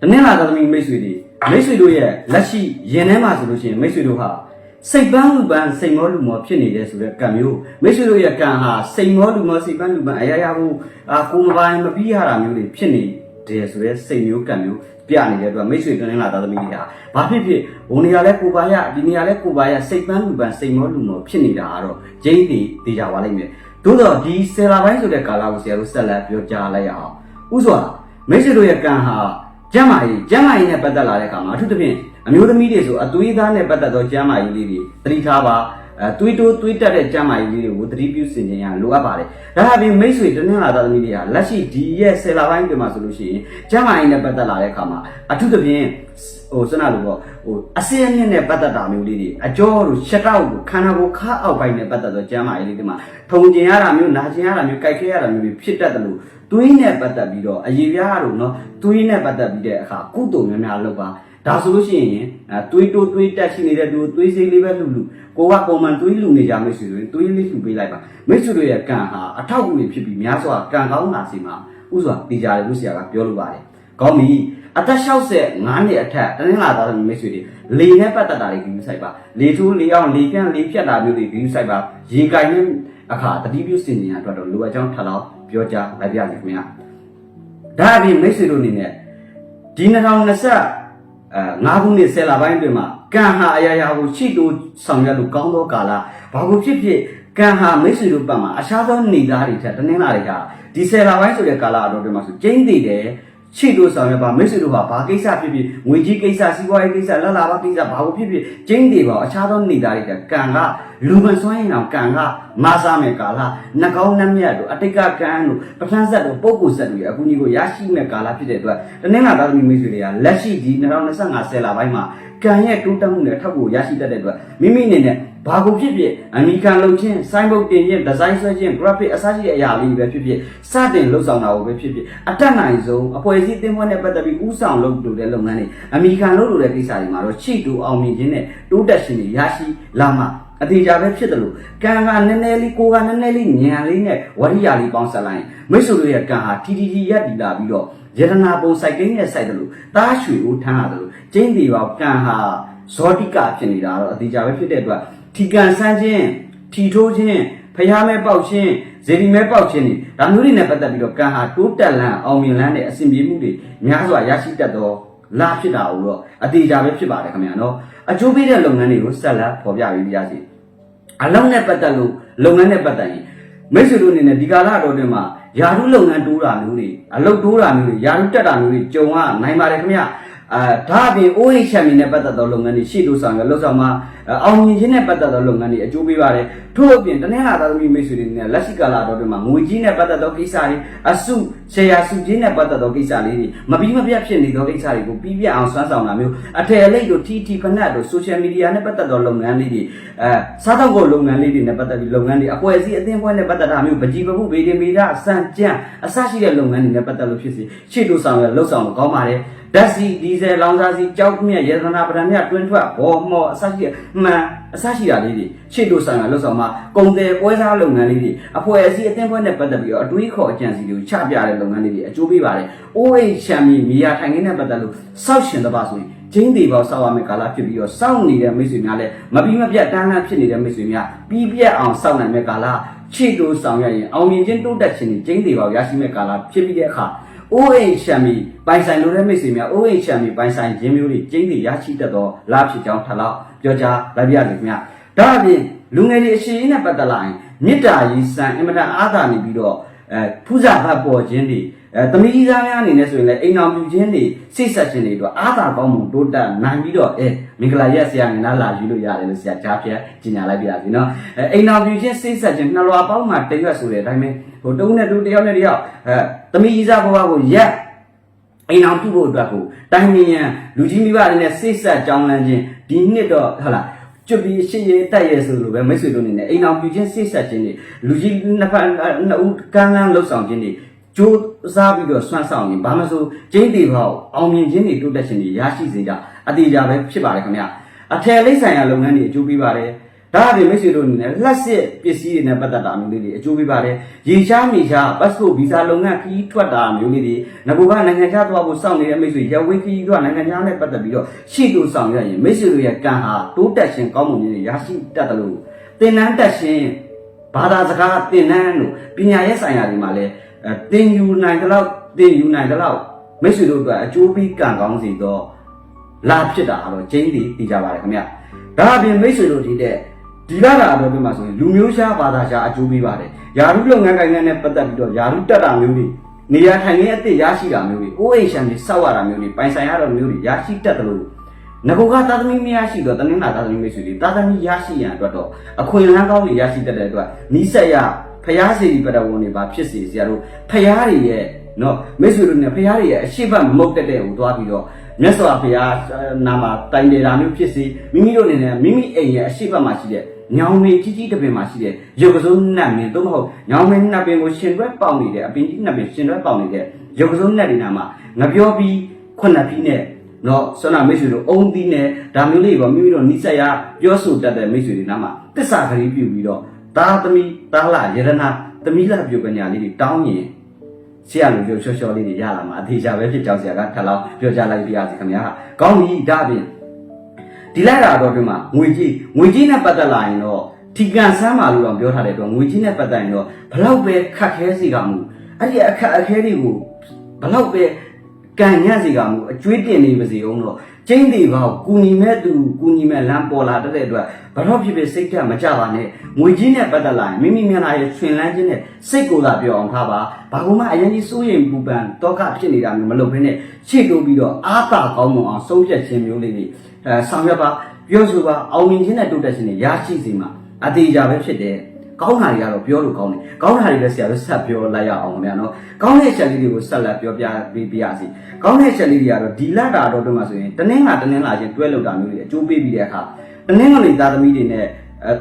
တနင်္လာသားသမီးမိတ်ဆွေတွေမိတ်ဆွေတို့ရဲ့လက်ရှိရင်ထဲမှာဆိုလို့ရှိရင်မိတ်ဆွေတို့ဟာစိတ်ပန်းလူပန်းစိတ်မောလူမောဖြစ်နေတယ်ဆိုတဲ့ကံမျိုးမိတ်ဆွေတို့ရဲ့ကံဟာစိတ်မောလူမောစိတ်ပန်းလူပန်းအရာရာကိုအာကိုမပိုင်းမပြီးရတာမျိုးတွေဖြစ်နေတယ်ဆိုတဲ့စိတ်မျိုးကံမျိုးပြနေတဲ့အတွက်မိတ်ဆွေတနင်္လာသားသမီးတွေဟာဘာဖြစ်ဖြစ်ဘုံနေရာလဲကိုပါရဒီနေရာလဲကိုပါရစိတ်ပန်းလူပန်းစိတ်မောလူမောဖြစ်နေတာကတော့ဂျိန်းတီတေချာပါလိမ့်မယ်သို့တော့ဒီဆယ်လာပိုင်းဆိုတဲ့ကာလကိုဆရာတို့ဆက်လက်ပြောကြားလိုက်ရအောင်ဥစွာမိတ်ဆွေတို့ရဲ့ကံဟာ ကျမ်းမာရေးကျမ်းမာရေးနဲ့ပတ်သက်လာတဲ့အခါမှာအထူးသဖြင့်အမျိုးသမီးတွေဆိုအသွေးသားနဲ့ပတ်သက်သောကျမ်းမာရေးလေးတွေသတိထားပါအဲသွေးတိုးသွေးတက်တဲ့ကျမ်းမာရေးလေးတွေကိုသတိပြုစင်ကြင်ရလိုအပ်ပါတယ်ဒါဟာပြင်မိတ်ဆွေတနင်္လာသားသမီးတွေကလက်ရှိဒီရဲ့ဆယ်လပိုင်းတွေမှာဆိုလို့ရှိရင်ကျမ်းမာရေးနဲ့ပတ်သက်လာတဲ့အခါမှာအထူးသဖြင့်ဟိုစနလိုပေါ့ဟိုအစင်းအမြင့်နဲ့ပတ်သက်တာမျိုးလေးတွေအကျော်တို့ရှက်တောက်တို့ခန္ဓာကိုယ်ခါအောက်ပိုင်းနဲ့ပတ်သက်သောကျမ်းမာရေးလေးတွေမှာထုံကျင်ရတာမျိုးနာကျင်ရတာမျိုးကြိုက်ခဲရတာမျိုးတွေဖြစ်တတ်တယ်လို့ သွေးနဲ့ပတ်သက်ပြီးတော့အရေးပြားတို့နော်သွေးနဲ့ပတ်သက်ပြီးတဲ့အခါကုသိုလ်များများလုပ်ပါဒါဆိုလို့ရှိရင်အဲသွေးတိုးသွေးတက်ရှိနေတဲ့သူသွေးစိမ်းလေးပဲလှူလှူကိုကပုံမှန်သွေးလှူနေကြမိတ်ဆွေတွေသွေးလေးလှူပေးလိုက်ပါမိတ်ဆွေတို့ရဲ့ကံဟာအထောက်အကူတွေဖြစ်ပြီးများစွာကံကောင်းလာစီမှာဥစွာတည်ကြတယ်လို့ဆရာကပြောလိုပါတယ်ကောင်းပြီအသက်65နှစ်အထက်တနင်္လာသားသမီးမိတ်ဆွေတွေလေနဲ့ပတ်သက်တာတွေဂရုစိုက်ပါလေထိုးလေအောင်လေပြန့်လေဖြတ်တာမျိုးတွေဂရုစိုက်ပါရေကိုင်နဲ့ အခါတတိပြုစင်ကြင်ရအတွက်တော့လိုအပ်ကြောင်းထပ်လောက်ပြောကြားလိုက်ပြရစီခင်ဗျာဒါအပြင်မိတ်ဆွေတို့အနေနဲ့ဒီ2020အဲ9ခုနှစ်10လပိုင်းအတွင်းမှာကံဟာအရာရာကိုချိတိုးဆောင်ရွက်လို့ကောင်းသောကာလဘာကိုဖြစ်ဖြစ်ကံဟာမိတ်ဆွေတို့ဘက်မှာအခြားသောနေသားတွေထက်တနင်္လာတွေကဒီ10လပိုင်းဆိုတဲ့ကာလအတော်အတွင်းမှာဆိုကျင်းသေးတယ် ချိတို့ဆောင်ရပါမိတ်ဆွေတို့ဟာဘာကိစ္စဖြစ်ဖြစ်ငွေကြီးကိစ္စစီးပွားရေးကိစ္စလက်လာပါကိစ္စဘာလို့ဖြစ်ဖြစ်ကျင်းတွေပါအခြားသောနေသားတွေကကံကလူမစွမ်းရင်တော့ကံကမဆာမယ်ကာလနှကောင်းနှမြတ်တို့အတိတ်ကကံတို့ပထမဆက်တို့ပုဂ္ဂိုလ်ဆက်တို့ရဲ့အခုကြီးကိုရရှိမဲ့ကာလဖြစ်တဲ့အတွက်တနင်္လာသားသမီးမိတ်ဆွေတွေကလက်ရှိဒီ2025ဆယ်လပိုင်းမှာကံရဲ့တိုးတက်မှုနဲ့အထောက်အကူရရှိတတ်တဲ့အတွက်မိမိအနေနဲ့ ဘာကိုဖြစ်ဖြစ်အမီကန်လုပ်ခြင်းစိုင်းဘုတ်တင်ခြင်းဒီဇိုင်းဆွဲခြင်း graphic အစရှိတဲ့အရာလေးပဲဖြစ်ဖြစ်စတင်လှုပ်ဆောင်တာကိုပဲဖြစ်ဖြစ်အတက်နိုင်ဆုံးအဖွဲ့အစည်းတင်ပွဲနဲ့ပတ်သက်ပြီးဥဆောင်လုပ်လို့တဲ့လုပ်ငန်းတွေအမီကန်လုပ်လို့တဲ့ကိစ္စတွေမှာတော့ချိတူအောင်မြင်ခြင်းနဲ့တိုးတက်ခြင်းတွေရရှိလာမှအသေးကြပဲဖြစ်တယ်လို့ကံကနည်းနည်းလေးကိုကနည်းနည်းလေးဉာဏ်လေးနဲ့ဝရိယလေးပေါင်းစပ်လိုက်ရင်မိတ်ဆွေတို့ရဲ့ကံဟာတီတီတီရက်တီလာပြီးတော့ယတနာပုံစိုက်ကိန်းနဲ့စိုက်တယ်လို့တားရွှေကိုထမ်းရတယ်လို့ကျင်းဒီပါကံဟာဇောတိကဖြစ်နေတာတော့အသေးကြပဲဖြစ်တဲ့အတွက် ထီကန်ဆန်းခြင်းထီထိုးခြင်းဖျားမဲပေါက်ခြင်းဇေဒီမဲပေါက်ခြင်းတွေဒါမျိုးတွေနဲ့ပတ်သက်ပြီးတော့ကံဟာတိုးတက်လန်းအောင်မြင်လန်းတဲ့အစဉ်ပြေမှုတွေများစွာရရှိတတ်တော့လာဖြစ်တာကိုတော့အသေးကြပဲဖြစ်ပါတယ်ခင်ဗျာနော်အကျိုးပေးတဲ့လုပ်ငန်းတွေကိုဆက်လက်ဖော်ပြပေးကြစီအလုံးနဲ့ပတ်သက်လို့လုပ်ငန်းနဲ့ပတ်သက်ရင်မိတ်ဆွေတို့အနေနဲ့ဒီကာလတော်တွင်မှာယာရုလုပ်ငန်းတိုးတာမျိုးတွေအလုပ်တိုးတာမျိုးတွေယာရုတက်တာမျိုးတွေကြုံရနိုင်ပါတယ်ခင်ဗျာ အာဒါအပြင် OH ချမ်းမီနဲ့ပတ်သက်သောလုပ်ငန်းတွေရှေ့လို့ဆောင်ရလှုပ်ဆောင်မှာအောင်မြင်ခြင်းနဲ့ပတ်သက်သောလုပ်ငန်းတွေအကျိုးပေးပါတယ်ထို့အပြင်တနင်္လာသားသမီးမိတ်ဆွေတွေနဲ့လက်ရှိကာလတော်တွေမှာငွေကြီးနဲ့ပတ်သက်သောကိစ္စတွေအစုရှယ်ယာစုချင်းနဲ့ပတ်သက်သောကိစ္စလေးတွေမပြီးမပြတ်ဖြစ်နေသောကိစ္စတွေကိုပြီးပြတ်အောင်စွမ်းဆောင်တာမျိုးအထည်အလိတ်တို့ TT ဖနက်တို့ social media နဲ့ပတ်သက်သောလုပ်ငန်းလေးတွေအဲစားတော့ကိုလုပ်ငန်းလေးတွေနဲ့ပတ်သက်ပြီးလုပ်ငန်းတွေအဖွဲ့အစည်းအသင်းဖွဲ့နဲ့ပတ်သက်တာမျိုးပကြီးပမှုဗေဒင်ဗေဒစံကြံအစရှိတဲ့လုပ်ငန်းတွေနဲ့ပတ်သက်လို့ဖြစ်စီရှေ့လို့ဆောင်ရလှုပ်ဆောင်လို့ကောင်းပါတယ် ဓာတ်စီဒီဇယ်လောင်စာစီကြောက်မြက်ရေသနာပဒံမြတ်တွင်းထွက်ဘောမောအစရှိတဲ့မှန်အစရှိတာလေးတွေရှေ့လို့ဆောင်ရလှုပ်ဆောင်မှာကုန်တယ်ပွဲစားလုပ်ငန်းလေးတွေအဖွဲ့အစည်းအသင်းဖွဲ့နဲ့ပတ်သက်ပြီးတော့အတွေးခေါ်အကြံစီတွေကိုချပြတဲ့လုပ်ငန်းလေးတွေအကျိုးပေးပါတယ်။ OH ချမ်းမီမီယာထိုင်ခင်းနဲ့ပတ်သက်လို့စောက်ရှင်တပါဆိုရင်ကျင်းသေးပေါစောက်ရမယ့်ကာလဖြစ်ပြီးတော့စောင့်နေတဲ့မိတ်ဆွေများလည်းမပြီးမပြတ်တန်းတန်းဖြစ်နေတဲ့မိတ်ဆွေများပြီးပြတ်အောင်စောင့်နိုင်မယ့်ကာလခြေတိုးဆောင်ရရင်အောင်မြင်ခြင်းတိုးတက်ခြင်းတွေကျင်းသေးပေါရရှိမယ့်ကာလဖြစ်ပြီးတဲ့အခါ OH ချမ်းမီပိုင်ဆိုင်လိုတဲ့မိတ်ဆွေများ OH ချမ်းမီပိုင်ဆိုင်ခြင်းမျိုးတွေကျင်းသေးရရှိတတ်သောလာဖြစ်ကြောင်းထပ်လောက်ပြောကြားလိုက်ပြရစီခင်ဗျာဒါအပြင်လူငယ်တွေအရှိန်နဲ့ပတ်သက်လာရင်မေတ္တာရေးစံအင်မတန်အားသာနေပြီးတော့အဲဖူးစာဘတ်ပေါ်ခြင်းတွေအဲတမိသားများအနေနဲ့ဆိုရင်လည်းအိမ်အောင်ပြခြင်းတွေစိတ်ဆက်ခြင်းတွေအတွက်အားသာကောင်းမှုတိုးတက်နိုင်ပြီးတော့အဲမင်္ဂလာရက်ဆရာငနာလာယူလို့ရတယ်လို့ဆရာကြားပြကြီးညာလိုက်ပြရစီနော်အဲအိမ်အောင်ပြခြင်းစိတ်ဆက်ခြင်းနှလွာပေါင်းမှာတရွက်ဆိုတဲ့အတိုင်းပဲ ဟိုတုံးနဲ့တူတယောက်နဲ့တယောက်အဲတမိသားဘဝကိုရက်အိမ်အောင်ပြုဖို့အတွက်ကိုတိုင်းမြင်ရန်လူကြီးမိဘတွေနဲ့စိတ်ဆက်ကြောင်းလန်းခြင်းဒီနှစ်တော့ဟုတ်လားကျွတ်ပြီးရှေ့ရဲတက်ရဲဆိုလိုပဲမိတ်ဆွေတို့အနေနဲ့အိမ်အောင်ပြုခြင်းစိတ်ဆက်ခြင်းတွေလူကြီးနှစ်ဖက်နှစ်ဦးကမ်းလန်းလှုပ်ဆောင်ခြင်းတွေကြိုးစားပြီးတော့ဆွမ်းဆောင်ရင်ဘာမှဆိုကျင်းတေပေါ့အောင်မြင်ခြင်းတွေတိုးတက်ခြင်းတွေရရှိစေကြအတေကြပဲဖြစ်ပါတယ်ခင်ဗျအထယ်လိပ်ဆိုင်ရာလုပ်ငန်းတွေအကျိုးပေးပါတယ် ဒါဒါအပြင်မိတ်ဆွေတို့အနေနဲ့လက်စစ်ပစ္စည်းတွေနဲ့ပတ်သက်တာမျိုးလေးတွေအကျိုးပေးပါတယ်ရေရှားမြေရှား passport visa လုပ်ငန်းခရီးထွက်တာမျိုးလေးတွေငကူကနိုင်ငံခြားသွားဖို့စောင့်နေတဲ့မိတ်ဆွေရဝေးခရီးသွားနိုင်ငံခြားနဲ့ပတ်သက်ပြီးတော့ရှေ့တို့ဆောင်ရရင်မိတ်ဆွေတို့ရဲ့ကံဟာတိုးတက်ခြင်းကောင်းမှုတွေရရှိတတ်တယ်လို့သင်တန်းတက်ခြင်းဘာသာစကားသင်တန်းတို့ပညာရေးဆိုင်ရာတွေမှာလည်းအဲသင်ယူနိုင်တဲ့လောက်သင်ယူနိုင်တဲ့လောက်မိတ်ဆွေတို့အတွက်အကျိုးပေးကံကောင်းစီတော့လာဖြစ်တာကတော့ကျင်းတည်တည်ကြပါတယ်ခင်ဗျဒါအပြင်မိတ်ဆွေတို့ဒီတဲ့ ဒီလာတာတော့ပြမှာဆိုရင်လူမျိုးရှားဘာသာရှားအကျိုးပေးပါတယ်ယာရုလုပ်ငန်းကိုင်ငန်းနဲ့ပတ်သက်ပြီးတော့ယာရုတက်တာမျိုးတွေနေရာထိုင်ခင်းအသစ်ရရှိတာမျိုးတွေအိုးအိမ်ရှမ်းတွေစောက်ရတာမျိုးတွေပိုင်ဆိုင်ရတာမျိုးတွေရရှိတတ်တယ်လို့ငကောကသာသမီမရရှိတော့တနင်္လာသာသမီမိတ်ဆွေတွေသာသမီရရှိရန်အတွက်တော့အခွင့်အလမ်းကောင်းတွေရရှိတတ်တဲ့အတွက်နီးစက်ရဖျားစီပဒဝန်တွေပါဖြစ်စီဆရာတို့ဖျားတွေရဲ့နော်မိတ်ဆွေတို့နဲ့ဖျားတွေရဲ့အရှိတ်မမုတ်တက်တဲ့ဟိုသွားပြီးတော့ မြတ်စွာဘုရားနာမှာတိုင်တယ်တာမျိုးဖြစ်စီမိမိတို့အနေနဲ့မိမိအိမ်ရဲ့အရှိတ်မှာရှိတဲ့ညောင်မေကြီးကြီးတစ်ပင်မှာရှိတဲ့ရုပ်ကစုံနတ်မင်းသို့မဟုတ်ညောင်မင်းနှစ်ပင်ကိုရှင်တွဲပေါက်နေတဲ့အပင်ကြီးနှစ်ပင်ရှင်တွဲပေါက်နေတဲ့ရုပ်ကစုံနတ်ဒီနာမှာငပြောပြီးခုနှစ်ပြီးနဲ့နော်ဆွမ်းနာမိတ်ဆွေတို့အုံသီးနဲ့ဒါမျိုးလေးပေါ့မိမိတို့နိစ္စရပြောဆိုတတ်တဲ့မိတ်ဆွေတွေနားမှာတစ္ဆာကလေးပြုပြီးတော့သာသမီသာလာယရနာသမီးလာပြုပညာလေးတွေတောင်းရင် ဆရာလူပြောချောချောလေးတွေရလာမှာအသေးချာပဲဖြစ်ကြောင်းဆရာကထပ်လောက်ပြောကြလိုက်ပြရစီခင်ဗျာကောင်းပြီဒါပြင်ဒီလိုက်တာတော့ဒီမှာငွေကြီးငွေကြီးနဲ့ပတ်သက်လာရင်တော့ထီကန်ဆမ်းပါလို့တော့ပြောထားတဲ့အတွက်ငွေကြီးနဲ့ပတ်သက်ရင်တော့ဘလောက်ပဲခက်ခဲစီကမှုအဲ့ဒီအခက်အခဲတွေကိုဘလောက်ပဲ ကံညက်စီကမှုအကျွေးတင်နေပါစေအောင်တော့ကျင်းသေးပါကူညီမဲ့သူကူညီမဲ့လမ်းပေါ်လာတဲ့အတွက်ဘာတော့ဖြစ်ဖြစ်စိတ်ဓာတ်မကြပါနဲ့ငွေကြီးနဲ့ပတ်သက်လာရင်မိမိမျက်နှာရဲ့ရှင်လန်းခြင်းနဲ့စိတ်ကိုယ်သာပြောအောင်ထားပါဘာလို့မှအရင်ကြီးစိုးရိမ်ပူပန်တောကဖြစ်နေတာမျိုးမလုပ်ဘဲနဲ့ရှေ့တိုးပြီးတော့အာသာကောင်းမွန်အောင်ဆုံးဖြတ်ခြင်းမျိုးလေးတွေအဲဆောင်ရွက်ပါပြောဆိုပါအောင်မြင်ခြင်းနဲ့တိုးတက်ခြင်းနဲ့ရရှိစေမှာအသေးကြပဲဖြစ်တယ် ကောင်းတာတွေကတော့ပြောလို့ကောင်းတယ်ကောင်းတာတွေလည်းဆရာတို့ဆက်ပြောလိုက်ရအောင်ခင်ဗျာနော်ကောင်းတဲ့ချက်လေးတွေကိုဆက်လက်ပြောပြပေးပြရစီကောင်းတဲ့ချက်လေးတွေကတော့ဒီလက်တာတော့တို့မှဆိုရင်တနင်္လာတနင်္လာချင်းတွဲလောက်တာမျိုးတွေအကျိုးပေးပြီးတဲ့အခါတနင်္ဂနွေသားသမီးတွေနဲ့အဲ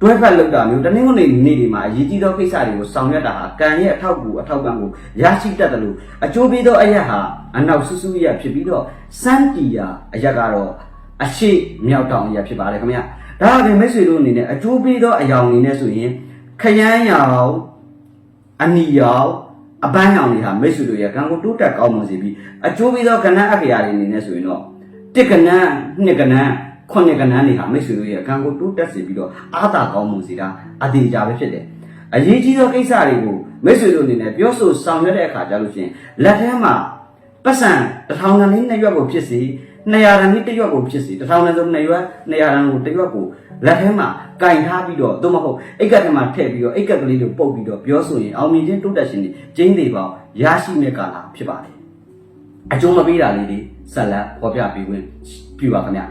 တွဲဖက်လောက်တာမျိုးတနင်္ဂနွေနေ့တွေမှာအရေးကြီးသောကိစ္စတွေကိုဆောင်ရွက်တာဟာကံရဲ့အထောက်အကူအထောက်ပံ့ကိုရရှိတတ်တယ်လို့အကျိုးပေးသောအရက်ဟာအနောက်ဆူဆူရဖြစ်ပြီးတော့စမ်းတီယာအရက်ကတော့အရှိမြောက်တောင်အရက်ဖြစ်ပါတယ်ခင်ဗျာ ဒါအပြင်မိတ်ဆွေတို့အနေနဲ့အကျိုးပေးသောအယောင်အနေနဲ့ဆိုရင်ခရမ်းရောင်အနီရောင်အပန်းရောင်တွေဟာမိတ်ဆွေတို့ရဲ့ကံကိုတိုးတက်ကောင်းမွန်စေပြီးအကျိုးပေးသောကဏ္ဍအက္ခရာတွေအနေနဲ့ဆိုရင်တော့တစ်ကဏ္ဍနှစ်ကဏ္ဍခုနှစ်ကဏ္ဍတွေဟာမိတ်ဆွေတို့ရဲ့ကံကိုတိုးတက်စေပြီးတော့အားသာကောင်းမွန်စေတာအသေးကြပဲဖြစ်တယ်။အရေးကြီးသောကိစ္စတွေကိုမိတ်ဆွေတို့အနေနဲ့ပြောဆိုဆောင်ရွက်တဲ့အခါကျလို့ရှိရင်လက်ထဲမှာပတ်စံတစ်ထောင်တန်လေးနှစ်ရွက်ကိုဖြစ်စေ 200တန်လေးတစ်ရွက်ကိုဖြစ်စေတစ်ထောင်တန်ဆို2ရွက်200တန်ကိုတစ်ရွက်ကိုလက်ထဲမှာကင်ထားပြီးတော့သို့မဟုတ်အိတ်ကတ်ထဲမှာထည့်ပြီးတော့အိတ်ကတ်ကလေးကိုပုတ်ပြီးတော့ပြောဆိုရင်အောင်မြင်ခြင်းတိုးတက်ခြင်းတွေကျင်းသေးပေါင်းရရှိမဲ့ကာလဖြစ်ပါတယ်အကျိုးမပေးတာလေးတွေဆက်လက်ဖော်ပြပေးဝင်ပြပါခင်ဗျ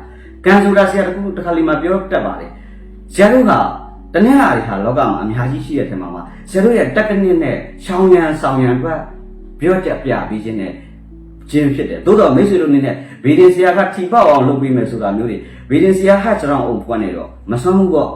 ကံဆိုတာဆရာတခုတစ်ခါလေးမှပြောတတ်ပါတယ်ဆရာတို့ကတနင်္လာတွေဟာလောကမှာအများကြီးရှိတဲ့ထင်မှာပါဆရာတို့ရဲ့တက်ကနစ်နဲ့ရှောင်းရံဆောင်ရံအတွက်ပြောကြပြပေးခြင်းနဲ့ ခြင်းဖြစ်တယ်သို့တော့မိတ်ဆွေတို့အနေနဲ့ဗီဒီဆရာကထီပေါက်အောင်လုပ်ပေးမယ်ဆိုတာမျိုးတွေဗီဒီဆရာဟာကျွန်တော်အုပ်ဖွင့်နေတော့မစွမ်းဘူးပေါ့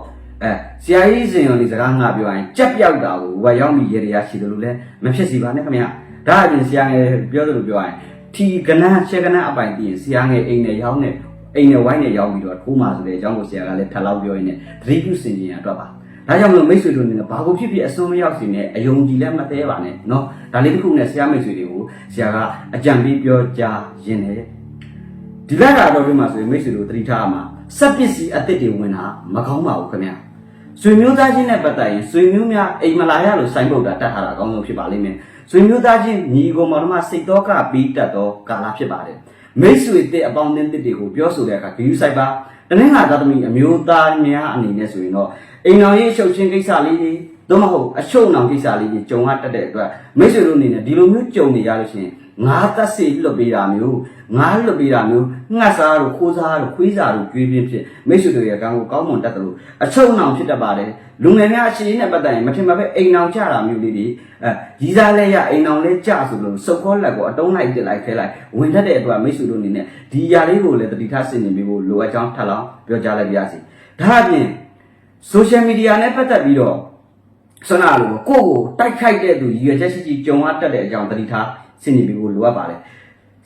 အဲဆရာကြီးစင်ရော်ဒီစကားငါပြောရင်ကြက်ပြောက်တာကိုဝယ်ရောက်ပြီးရေရရှိတယ်လို့လည်းမဖြစ်စီပါနဲ့ခင်ဗျာဒါအပြင်ဆရာငယ်ပြောသလိုပြောရင်ထီကနန်းချေကနန်းအပိုင်ပြီးရင်ဆရာငယ်အိမ်နဲ့ရောင်းနဲ့အိမ်နဲ့ဝိုင်းနဲ့ရောင်းပြီးတော့ထိုးမှဆိုတဲ့အကြောင်းကိုဆရာကလည်းထပ်လောက်ပြောရင်းနဲ့သတိပြုစင်ကြင်ရအတွက်ပါ ဒါကြောင့်မလို့မိတ်ဆွေတို့အနေနဲ့ဘာကိုဖြစ်ဖြစ်အစွန်းမရောက်စေနဲ့အယုံကြည်လည်းမသေးပါနဲ့เนาะဒါလေးတစ်ခုနဲ့ဆရာမိတ်ဆွေတွေကိုဆရာကအကြံပေးပြောကြားရင်းနဲ့ဒီဘက်ကတော့ဒီမှာဆိုရင်မိတ်ဆွေတို့သတိထားရမှာစက်ပစ္စည်းအသစ်တွေဝင်တာမကောင်းပါဘူးခင်ဗျာဆွေမျိုးသားချင်းနဲ့ပတ်သက်ရင်ဆွေမျိုးများအိမ်မလာရလို့စိုင်းပုတ်တာတတ်ထားတာအကောင်းဆုံးဖြစ်ပါလိမ့်မယ်ဆွေမျိုးသားချင်းညီကိုမောင်နှမစိတ်တော်ကပြီးတတ်သောကာလဖြစ်ပါတယ်မိတ်ဆွေတဲ့အပေါင်းအသင်းတစ်တွေကိုပြောဆိုတဲ့အခါဂရုစိုက်ပါတနင်္လာသားသမီးအမျိုးသားများအနေနဲ့ဆိုရင်တော့ အိမ်တော်ရေးအချုပ်ချင်းကိစ္စလေးတွေသို့မဟုတ်အချုပ်နောင်ကိစ္စလေးတွေကြုံရတတ်တဲ့အတွက်မိတ်ဆွေတို့အနေနဲ့ဒီလိုမျိုးကြုံနေရလို့ရှိရင်ငါးသက်စီလွတ်ပေးတာမျိုးငါးလွတ်ပေးတာမျိုးငှက်စားတို့ခိုးစားတို့ခွေးစားတို့ကြွေးပြင်းဖြစ်မိတ်ဆွေတို့ရဲ့ကံကိုကောင်းမွန်တတ်တယ်လို့အချုပ်နောင်ဖြစ်တတ်ပါတယ်လူငယ်များအချင်းနဲ့ပတ်သက်ရင်မထင်မှပဲအိမ်နောင်ကြတာမျိုးလေးတွေအဲရီးစားလဲရအိမ်နောင်လဲကြဆိုလို့စုပ်ခေါ်လက်ကိုအတုံးလိုက်တက်လိုက်ခဲလိုက်ဝင်တတ်တဲ့အတွက်မိတ်ဆွေတို့အနေနဲ့ဒီຢာလေးကိုလည်းတတိထားဆင်နေပြီးဖို့လိုအပ်ကြောင်းထပ်လောင်းပြောကြားလိုက်ပါရစေဒါအပြင် social media နဲ့ပတ်သက်ပြီးတော့ဆန္ဒလိုကိုယ့်ကိုတိုက်ခိုက်တဲ့သူရည်ရွယ်ချက်ရှိရှိကြုံရတတ်တဲ့အကြောင်းတတိထားစဉ်းနေပြီးဖို့လိုအပ်ပါတယ်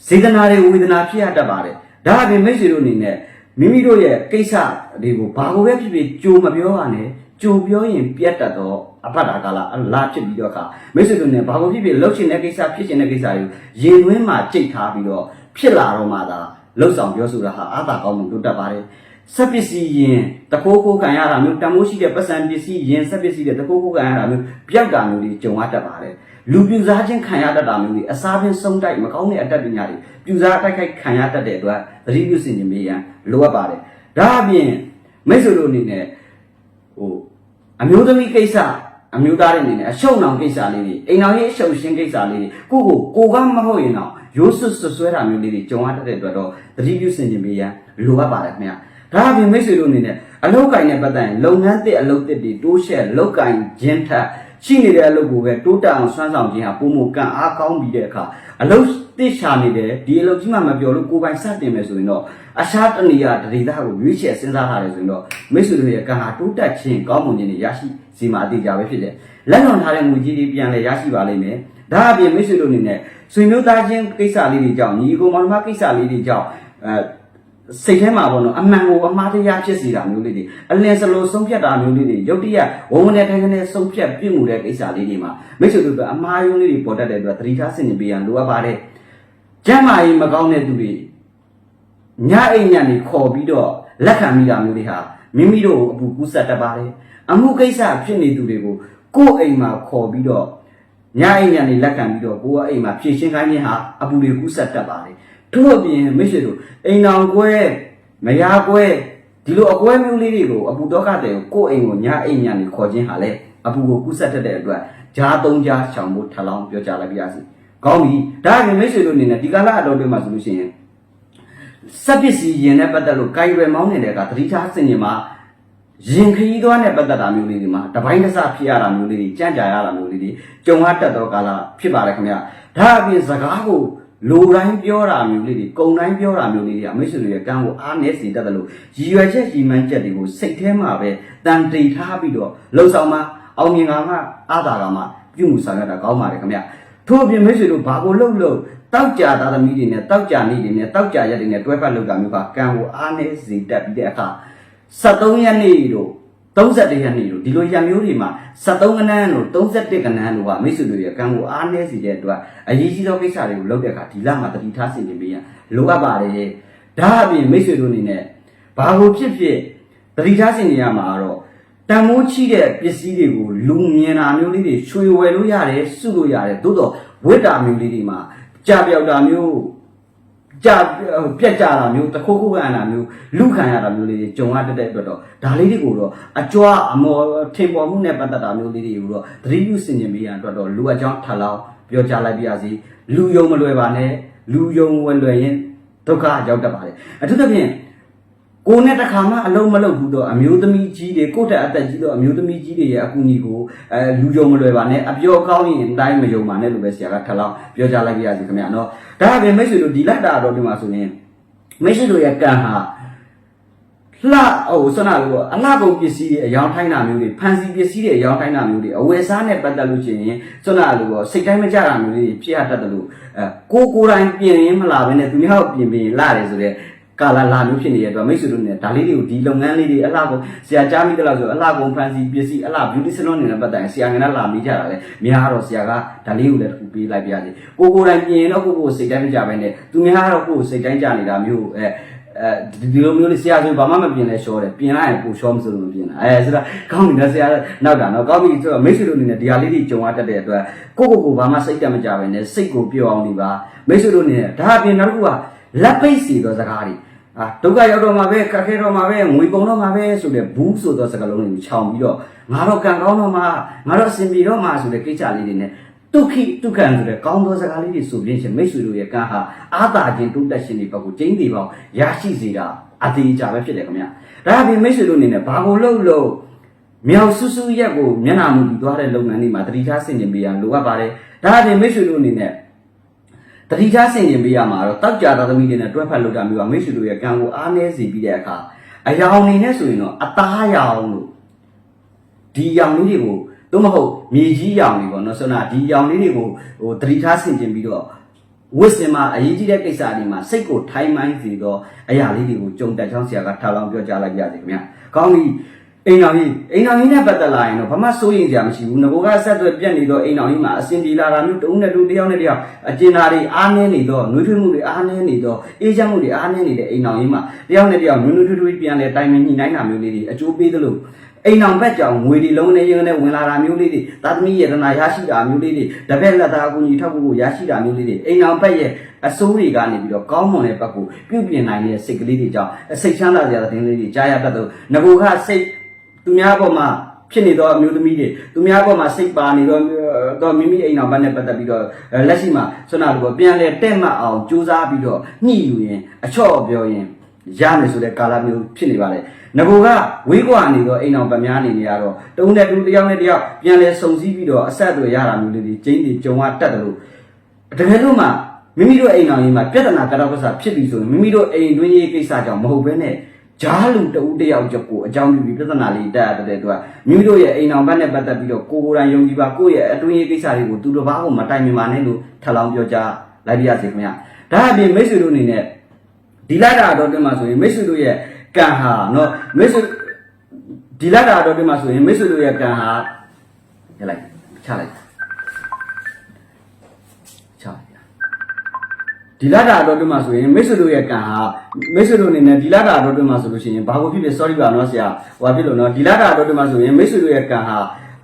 စေတနာတွေဝေဒနာဖြစ်ရတတ်ပါတယ်ဒါအပြင်မိတ်ဆွေတို့အနေနဲ့မိမိတို့ရဲ့ကိစ္စတွေကိုဘာကိုပဲဖြစ်ဖြစ်ကြိုမပြောရနဲ့ကြိုပြောရင်ပြတ်တတ်တော့အဖတ်တာကလာအလားဖြစ်ပြီးတော့အခါမိတ်ဆွေတို့နဲ့ဘာကိုဖြစ်ဖြစ်လှုပ်ရှင်တဲ့ကိစ္စဖြစ်ရှင်တဲ့ကိစ္စတွေကိုရင်သွင်းမှာကြိတ်ထားပြီးတော့ဖြစ်လာတော့မှသာလှုပ်ဆောင်ပြောဆိုတာဟာအာသာကောင်းမှုတိုးတက်ပါတယ် စက်ပစ္စည်းရင်တကိုးကိုခံရတာမျိုးတန်မိုးရှိတဲ့ပတ်စံပစ္စည်းရင်စက်ပစ္စည်းတဲ့တကိုးကိုခံရတာမျိုးပြောက်တာမျိုးတွေကြုံရတတ်ပါတယ်လူပြူစားခြင်းခံရတတ်တာမျိုးတွေအစားပင်ဆုံးတိုက်မကောင်းတဲ့အတတ်ပညာတွေပြူစားတိုက်ခိုက်ခံရတတ်တဲ့အတွက်သတိပြုစင်ခြင်းမေးရန်လိုအပ်ပါတယ်ဒါအပြင်မိတ်ဆွေတို့အနေနဲ့ဟိုအမျိုးသမီးကိစ္စအမျိုးသားတွေအနေနဲ့အရှုံနောင်ကိစ္စလေးတွေအိမ်တော်ရေးအရှုံရှင်းကိစ္စလေးတွေကိုကိုကိုကမဟုတ်ရင်တော့ရိုးစွတ်ဆွဲတာမျိုးလေးတွေကြုံရတတ်တဲ့အတွက်တော့သတိပြုစင်ခြင်းမေးရန်လိုအပ်ပါတယ်ခင်ဗျာ ဒါအပြင်မိတ်ဆွေတို့အနေနဲ့အလုတ်ကင်နဲ့ပတ်သက်ရင်လုပ်ငန်းတစ်အလုတ်တစ်တွေတိုးရှက်လုတ်ကင်ခြင်းထက်ရှိနေတဲ့အလုပ်ကိုပဲတိုးတက်အောင်ဆွမ်းဆောင်ခြင်းဟာပုံမကံအားကောင်းပြီးတဲ့အခါအလုတ်တစ်ရှာနေတယ်ဒီအလုတ်ကြီးမှမပြောလို့ကိုယ်ပိုင်စတင်မယ်ဆိုရင်တော့အရှားတနေရဒရိသကိုရွေးချယ်စဉ်းစားထားတယ်ဆိုရင်တော့မိတ်ဆွေတို့ရဲ့ကံဟာတိုးတက်ခြင်းကောင်းမွန်ခြင်းတွေရရှိစီမှာအတိအကျပဲဖြစ်တယ်လက်လွန်ထားတဲ့ငွေကြီးတွေပြန်လဲရရှိပါလိမ့်မယ်ဒါအပြင်မိတ်ဆွေတို့အနေနဲ့ဆွေမျိုးသားချင်းကိစ္စလေးတွေကြောင့်ညီကိုမောင်နှမကိစ္စလေးတွေကြောင့်အဲ စိတ်ထဲမှာပေါ့နော်အမှန်ကိုအမှားတရားဖြစ်စေတာမျိုးလေးတွေအလင်းစလိုဆုံးဖြတ်တာမျိုးလေးတွေရုတ်တရက်ဝုံဝင်တဲ့ထိုင်ကနေဆုံးဖြတ်ပြစ်မှုတဲ့ကိစ္စလေးတွေမှာမိတ်ဆွေတို့ကအမှားယွင်းလေးတွေပေါ်တတ်တဲ့အတွက်သတိထားဆင်ခြင်ပေးရန်လိုအပ်ပါတယ်ကျမ်းမာရေးမကောင်းတဲ့သူတွေညအိမ်ညံနေခေါ်ပြီးတော့လက်ခံမိတာမျိုးတွေဟာမိမိတို့ကိုအပူကူးဆက်တတ်ပါတယ်အမှုကိစ္စဖြစ်နေသူတွေကိုကိုယ့်အိမ်မှာခေါ်ပြီးတော့ညအိမ်ညံနေလက်ခံပြီးတော့ကိုယ့်အိမ်မှာဖြည့်ရှင်းခိုင်းခြင်းဟာအပူတွေကူးဆက်တတ်ပါတယ် တို့အပြင်မိတ်ဆွေတို့အိမ်တော်ကွဲမယားကွဲဒီလိုအကွဲမျိုးလေးတွေကိုအပူတော့ကတဲ့ကိုယ့်အိမ်ကိုညာအိမ်ညာနေခေါ်ခြင်းဟာလေအပူကိုကူးဆက်တတ်တဲ့အတွက်ဂျားသုံးကြားချောင်ဖို့ထလောင်းပြောကြလိုက်ပါရစေ။ကောင်းပြီ။ဒါအပြင်မိတ်ဆွေတို့အနေနဲ့ဒီကာလအတော်တွေမှာဆိုလို့ရှိရင်စက်ပစ္စည်းရင်နဲ့ပတ်သက်လို့ကိုင်ရွယ်မောင်းနေတဲ့ကသတိထားစင်ရင်မှာရင်ခရီးသွားနဲ့ပတ်သက်တာမျိုးလေးတွေမှာတပိုင်းတစ်စဖြစ်ရတာမျိုးလေးတွေကြံ့ကြာရတာမျိုးလေးတွေကြုံရတတ်သောကာလဖြစ်ပါတယ်ခင်ဗျာ။ဒါအပြင်စကားကို လူတိုင်းပြောတာမျိုးလေးတွေကုံတိုင်းပြောတာမျိုးလေးတွေအမိတ်ဆွေတွေရဲ့ကံကိုအားနည်းစေတတ်တယ်လို့ရည်ရွယ်ချက်ရည်မှန်းချက်တွေကိုစိတ်ထဲမှာပဲတန်တိတ်ထားပြီးတော့လှုပ်ဆောင်မှအောင်မြင်ကမှအာသာကမှပြုမှုဆောင်ရတာကောင်းပါတယ်ခင်ဗျထို့အပြင်မိတ်ဆွေတို့ဘာကိုလှုပ်လို့တောက်ကြသားသမီးတွေနဲ့တောက်ကြနေတွေနဲ့တောက်ကြရက်တွေနဲ့တွဲဖက်လှုပ်တာမျိုးကကံကိုအားနည်းစေတတ်ပြီးတဲ့အခါ73ရက်နေ့တို့ 31ရက်နေ့တို့ဒီလိုရံမျိုးတွေမှာ73ကနန်းတို့31ကနန်းတို့ကမိတ်ဆွေတို့ရဲ့ကံကိုအားနည်းစေတဲ့အတွက်အရေးကြီးသောကိစ္စတွေကိုလုပ်တဲ့အခါဒီလမှာတတိထားဆင်ခြင်ပေးရန်လိုအပ်ပါတယ်ဒါအပြင်မိတ်ဆွေတို့အနေနဲ့ဘာကိုဖြစ်ဖြစ်တတိထားဆင်ခြင်ရမှာကတော့တန်မိုးချိတဲ့ပစ္စည်းတွေကိုလူမြင်တာမျိုးလေးတွေချွေဝယ်လို့ရတယ်စုလို့ရတယ်သို့တော့ဝိတ္တာမျိုးလေးတွေမှာကြာပြောက်တာမျိုး ကြပြက်ကြတာမျိုးတခုခုခံတာမျိုးလူခံရတာမျိုးလေးတွေကြုံရတတ်တဲ့အတွက်တော့ဒါလေးတွေကိုတော့အကြွားအမော်ထင်ပေါ်မှုနဲ့ပတ်သက်တာမျိုးလေးတွေကိုတော့သတိပြုစင်ကြင်ပေးရန်အတွက်တော့လူအကြောင်းထပ်လောင်းပြောကြလိုက်ပါရစေလူယုံမလွယ်ပါနဲ့လူယုံဝယ်လွယ်ရင်ဒုက္ခရောက်တတ်ပါတယ်အထူးသဖြင့် ကိုယ်နဲ့တစ်ခါမှအလုံးမလုံးဘူးတော့အမျိုးသမီးကြီးတွေကိုယ့်တက်အသက်ကြီးတော့အမျိုးသမီးကြီးတွေရဲ့အကူအညီကိုအဲလူယုံမလွယ်ပါနဲ့အပြောကောင်းရင်တိုင်းမယုံပါနဲ့လို့ပဲဆရာကထပ်လောင်းပြောကြလိုက်ပါရစေခင်ဗျာနော်ဒါအပြင်မိတ်ဆွေတို့ဒီလက်တာတော့ဒီမှာဆိုရင်မိတ်ဆွေတို့ရဲ့ကံဟာလှဟိုဆွမ်းနာလို့အလှကုန်ပစ္စည်းတွေအယောင်ထိုင်းတာမျိုးတွေဖန်စီပစ္စည်းတွေအယောင်ထိုင်းတာမျိုးတွေအဝယ်စားနဲ့ပတ်သက်လို့ရှိရင်ဆွမ်းနာလို့စိတ်တိုင်းမကြတာမျိုးတွေဖြစ်ရတတ်တယ်လို့အဲကိုကိုယ်တိုင်ပြင်ရင်မလာဘဲနဲ့သူများကိုပြင်ပြင်လာတယ်ဆိုတဲ့ ကာလာလာမျိုးဖြစ်နေတဲ့အတွက်မိတ်ဆွေတို့နဲ့ဒါလေးတွေကိုဒီလုပ်ငန်းလေးတွေအလှကုန်ဆရာကြားမိတယ်လို့ဆိုအလှကုန်ဖန်စီပစ္စည်းအလှ beauty salon နေနဲ့ပတ်သက်ရင်ဆရာငယ်ကလာမိကြတာလေများတော့ဆရာကဒါလေးကိုလည်းတစ်ခုပေးလိုက်ပြရစီကိုကိုယ်တိုင်ပြင်ရင်တော့ကိုကိုယ်စိတ်တိုင်းမကြဘဲနဲ့သူများကတော့ကိုယ်စိတ်တိုင်းကြနေတာမျိုးအဲအဲဒီလိုမျိုးလေးဆရာဆိုဘာမှမပြင်လဲရှောတယ်ပြင်လိုက်ရင်ကိုရှောမဆိုလို့မပြင်တာအဲဆိုတော့ကောင်းပြီနော်ဆရာနောက်တာနော်ကောင်းပြီဆိုတော့မိတ်ဆွေတို့အနေနဲ့ဒီဟာလေးတွေကြုံရတတ်တဲ့အတွက်ကိုကိုကိုဘာမှစိတ်တမကြဘဲနဲ့စိတ်ကိုပြောအောင်နေပါမိတ်ဆွေတို့အနေနဲ့ဒါအပြင်နောက်တစ်ခုက လက်ပိတ်စီသောစကားတွေအာဒုက္ခရောက်တော့မှာပဲခက်ခဲတော့မှာပဲငွေကုန်တော့မှာပဲဆိုတဲ့ဘူးဆိုသောစကားလုံးတွေကိုခြောင်ပြီးတော့ငါတော့ကံကောင်းတော့မှာငါတော့အစင်ပြေတော့မှာဆိုတဲ့ကိစ္စလေးတွေနဲ့ဒုက္ခိဒုက္ခံဆိုတဲ့ကောင်းသောစကားလေးတွေဆိုပြင်းရှင်မိတ်ဆွေတို့ရဲ့ကံဟာအာသာခြင်းတုတ်တက်ရှင်တွေဘက်ကိုကျင်းသေးပေါင်းရရှိစေတာအသေးကြပဲဖြစ်တယ်ခင်ဗျာဒါအပြင်မိတ်ဆွေတို့အနေနဲ့ဘာကိုလုပ်လို့မြောက်ဆူဆူရက်ကိုမျက်နှာမူပြီးသွားတဲ့လုပ်ငန်းတွေမှာတတိထားဆင်ခြင်ပေးရလိုအပ်ပါတယ်ဒါအပြင်မိတ်ဆွေတို့အနေနဲ့ တတိထားဆင်ခြင်ပေးရမှာတော့တောက်ကြသားသမီးတွေနဲ့တွဲဖက်လုပ်တာမျိုးကမိတ်ဆွေတို့ရဲ့ကံကိုအားနည်းစေပြီးတဲ့အခါအယောင်နေနဲ့ဆိုရင်တော့အသားရောင်လို့ဒီရောင်လေးတွေကိုသို့မဟုတ်မြေကြီးရောင်တွေပေါ့နော်ဆိုတော့ဒီရောင်လေးတွေကိုဟိုတတိထားဆင်ကျင်ပြီးတော့ဝစ်စင်မှာအရေးကြီးတဲ့ကိစ္စတွေမှာစိတ်ကိုထိုင်းမိုင်းစီတော့အရာလေးတွေကိုကြုံတက်ချောင်းဆရာကထားလောင်းပြောကြားလိုက်ရစီခင်ဗျ။ကောင်းပြီ အိမ်တော်ကြီးအိမ်တော်ကြီးနဲ့ပတ်သက်လာရင်တော့ဘာမှစိုးရင်စရာမရှိဘူး။ငကိုကဆက်သွယ်ပြက်နေတော့အိမ်တော်ကြီးမှာအစင်ပြေလာတာမျိုးတုံးနဲ့တူတယောက်နဲ့တယောက်အကျဉ်းသားတွေအားနည်းနေတော့နှွေးထွေးမှုတွေအားနည်းနေတော့အေးချမ်းမှုတွေအားနည်းနေတဲ့အိမ်တော်ကြီးမှာတယောက်နဲ့တယောက်နွေးနွေးထွေးထွေးပြန်လဲတိုင်ပင်ညှိနှိုင်းတာမျိုးလေးတွေအကျိုးပေးသလိုအိမ်အောင်ဘက်ကြောင်ငွေတွေလုံးနေရင်နဲ့ဝင်လာတာမျိုးလေးတွေသာသမီယေတနာရရှိတာမျိုးလေးတွေတပည့်လက်သားအကူကြီးထောက်ဖို့ရရှိတာမျိုးလေးတွေအိမ်အောင်ဘက်ရဲ့အစိုးတွေကနေပြီးတော့ကောင်းမွန်တဲ့ဘက်ကိုပြုပြင်နိုင်တဲ့စိတ်ကလေးတွေကြောင့်စိတ်ချမ်းသာစရာတဲ့လေးတွေကြားရတတ်တော့ငကိုကစိတ် သူများပေါ်မှာဖြစ်နေတော့အမျိုးသမီးတွေသူများပေါ်မှာစိတ်ပါနေတော့တော့မိမိအိမ်အောင်ဘက်နဲ့ပတ်သက်ပြီးတော့လက်ရှိမှာဆွမ်းနာလို့ပြန်လဲတဲ့မှတ်အောင်စူးစမ်းပြီးတော့ညှိယူရင်အချော့ပြောရင်ရမယ်ဆိုတဲ့ကာလမျိုးဖြစ်နေပါလေငကိုကဝေးကွာနေတော့အိမ်အောင်ဗမားနေနေရတော့တုံးတဲ့တူတယောက်နဲ့တယောက်ပြန်လဲစုံစည်းပြီးတော့အဆက်အသွယ်ရတာမျိုးလေးတွေကျင်းတွေကြုံရတတ်တယ်လို့တကယ်လို့မှမိမိတို့အိမ်အောင်ကြီးမှာပြဿနာကတော့ကစားဖြစ်ပြီဆိုရင်မိမိတို့အိမ်တွင်းရေးကိစ္စကြောင့်မဟုတ်ဘဲနဲ့ ဂျားလူတဦးတယောက်ချက်ကိုအကြောင်းပြုပြီးပြဿနာလေးတက်ရတဲ့အတွက်မိမိတို့ရဲ့အိမ်အောင်ဘက်နဲ့ပတ်သက်ပြီးတော့ကိုကိုယ်တိုင်ယုံကြည်ပါကိုယ့်ရဲ့အတွင်းရေးကိစ္စတွေကိုသူတစ်ပါးကိုမတိုင်မြင်ပါနဲ့လို့ထပ်လောင်းပြောကြားလိုက်ပါရစေခင်ဗျာဒါအပြင်မိတ်ဆွေတို့အနေနဲ့ဒီလာတာတော့တင်မှာဆိုရင်မိတ်ဆွေတို့ရဲ့ကံဟာနော်မိတ်ဆွေဒီလာတာတော့တင်မှာဆိုရင်မိတ်ဆွေတို့ရဲ့ကံဟာရလိုက်ချလိုက် ဒီလာတာတော့တင်မှာဆိုရင်မိတ်ဆွေတို့ရဲ့ကံဟာမိတ်ဆွေတို့အနေနဲ့ဒီလာတာတော့တင်မှာဆိုလို့ရှိရင်ဘာကိုဖြစ်ဖြစ် sorry ပါနော်ဆရာဟိုဖြစ်လို့နော်ဒီလာတာတော့တင်မှာဆိုရင်မိတ်ဆွေတို့ရဲ့ကံဟာ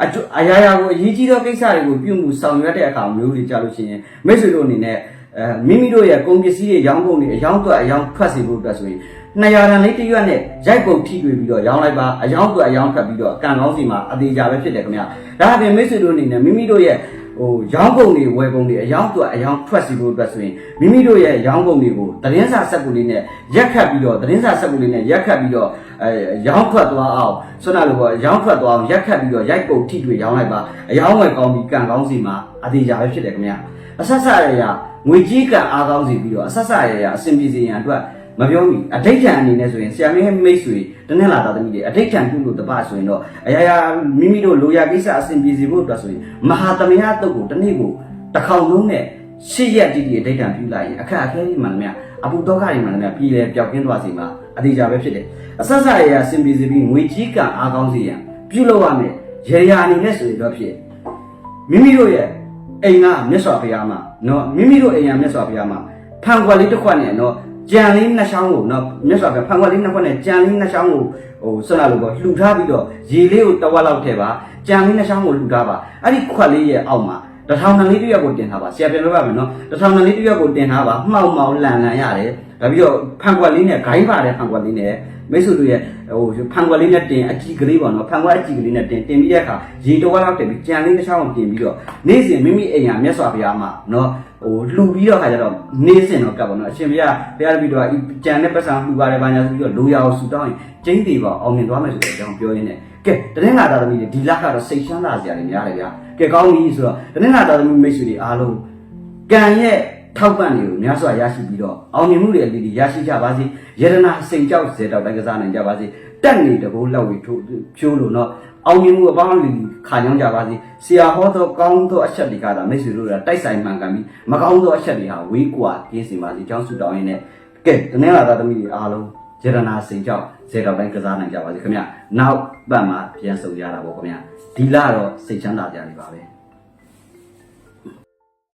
အကျအရာရာကိုအရေးကြီးသောကိစ္စတွေကိုပြုမှုဆောင်ရွက်တဲ့အခါမျိုးတွေကြလို့ရှိရင်မိတ်ဆွေတို့အနေနဲ့အဲမိမိတို့ရဲ့ကုန်ပစ္စည်းတွေရောင်းကုန်တွေအယောင်းတော့အယောင်းထွက်စေဖို့အတွက်ဆိုရင်200ရန်လေးတစ်ရွက်နဲ့ရိုက်ကုန်ထိတွေ့ပြီးတော့ရောင်းလိုက်ပါအယောင်းတော့အယောင်းထွက်ပြီးတော့ကံကောင်းစီမှာအသေးကြပဲဖြစ်တယ်ခင်ဗျာဒါအပြင်မိတ်ဆွေတို့အနေနဲ့မိမိတို့ရဲ့ ဟိုရောင်းကုန်တွေဝယ်ကုန်တွေအယောင်းတော့အယောင်းထွက်စီဖို့အတွက်ဆိုရင်မိမိတို့ရဲ့ရောင်းကုန်တွေကိုသတင်းစာစက်ကူလေးနဲ့ရက်ခတ်ပြီးတော့သတင်းစာစက်ကူလေးနဲ့ရက်ခတ်ပြီးတော့အဲရောင်းထွက်သွားအောင်ဆွမ်းနာလို့ပေါ့ရောင်းထွက်သွားအောင်ရက်ခတ်ပြီးတော့ရိုက်ကုန်ထိတွေ့ရောင်းလိုက်ပါအယောင်းဝယ်ကောင်းပြီးကံကောင်းစီမှာအသေးကြပဲဖြစ်တယ်ခင်ဗျာအဆက်ဆက်ရရငွေကြီးကံအားကောင်းစီပြီးတော့အဆက်ဆက်ရရအဆင်ပြေစေရန်အတွက် မပြောမိအဋိဋ္ဌံအနေနဲ့ဆိုရင်ဆရာမင်းမိတ်ဆွေတနေ့လာတာသမီးတွေအဋိဋ္ဌံပြုလို့တပဆိုရင်တော့အရာရာမိမိတို့လိုရာကိစ္စအဆင်ပြေစေဖို့အတွက်ဆိုရင်မဟာသမယတုတ်ကိုတစ်နေ့ကိုတစ်ခေါက်လုံးနဲ့ရှစ်ရက်တိတိအဋိဋ္ဌံပြုလိုက်ရင်အခက်အခဲကြီးမှန်တယ်အပူတော့ခတွေမှန်တယ်ပြည်လေပျောက်ကင်းသွားစီမှာအသေးကြပဲဖြစ်တယ်အဆက်ဆက်ရရအဆင်ပြေစေပြီးငွေကြီးကံအားကောင်းစေရန်ပြုလုပ်ရမယ်ရေရာအနေနဲ့ဆိုရင်တော့ဖြစ်မိမိတို့ရဲ့အိမ်ကမြတ်စွာဘုရားမှာနော်မိမိတို့အိမ်ကမြတ်စွာဘုရားမှာဖန်ခွက်လေးတစ်ခွက်နဲ့နော် ကြံလေးနှစ်ချောင်းကိုနော်မြတ်စွာဘုရားဖန်ခွက်လေးနှစ်ခွက်နဲ့ကြံလေးနှစ်ချောင်းကိုဟိုဆွမ်းလာလို့ပေါ့လှူထားပြီးတော့ရေလေးကိုတဝက်လောက်ထည့်ပါကြံလေးနှစ်ချောင်းကိုလှူထားပါအဲ့ဒီခွက်လေးရဲ့အောက်မှာတထောင်နှလေးတစ်ရက်ကိုတင်ထားပါဆရာပြန်ပြောပါမယ်နော်တထောင်နှလေးတစ်ရက်ကိုတင်ထားပါမှောက်မှောက်လန်လန်ရတယ်ဒါပြီးတော့ဖန်ခွက်လေးနဲ့ဂိုင်းပါတဲ့ဖန်ခွက်လေးနဲ့ မိတ်ဆွေတို့ရဲ့ဟိုဖန်ခွက်လေးနဲ့တင်အကြည့်ကလေးပေါ့နော်ဖန်ခွက်အကြည့်ကလေးနဲ့တင်တင်ပြီးတဲ့အခါရေတဝက်လောက်တင်ပြီးကြံလေးတစ်ချောင်းကိုတင်ပြီးတော့နေ့စဉ်မိမိအိမ်ဟာမြတ်စွာဘုရားမှာနော်ဟိုလှူပြီးတော့ခါကျတော့နေစင်တော့ကပ်ပါတော့အရှင်ဘုရားဘုရားတပည့်တော်ကြံတဲ့ပတ်စံလှူပါတယ်ဘာညာဆိုပြီးတော့လိုရာကိုဆူတောင်းရင်ကျင်းသေးပါအောင်မြင်သွားမယ်ဆိုတဲ့အကြောင်းပြောရင်းနဲ့ကဲတနင်္လာသားသမီးတွေဒီလကတော့စိတ်ချမ်းသာစရာတွေများတယ်ဗျာကဲကောင်းပြီဆိုတော့တနင်္လာသားသမီးမိတ်ဆွေတွေအားလုံးကံရဲ့ ထောက်ပံ့တွေကိုများစွာရရှိပြီးတော့အောင်မြင်မှုတွေအလေးတွေရရှိကြပါစေယရနာစိန်ကြောက်စေတော့တိုင်းကစားနိုင်ကြပါစေတက်နေတဘောလောက်ဝေထိုးဖြိုးလို့နော်အောင်မြင်မှုအပေါင်းလေးခါကြောင်းကြပါစေဆရာဟောသောကောင်းသောအချက်တွေကသာမိတ်ဆွေတို့ကတိုက်ဆိုင်မှန်ကန်ပြီးမကောင်းသောအချက်တွေဟာဝေးကွာပြင်းစင်ပါစေကျောင်းစုတောင်းရင်းနဲ့ကဲတနင်္လာသားသမီးတွေအားလုံးယရနာစိန်ကြောက်စေတော့တိုင်းကစားနိုင်ကြပါစေခင်ဗျနောက်ပတ်မှာပြန်ဆုံကြတာပေါ့ခင်ဗျဒီလတော့စိတ်ချမ်းသာကြနေပါပဲ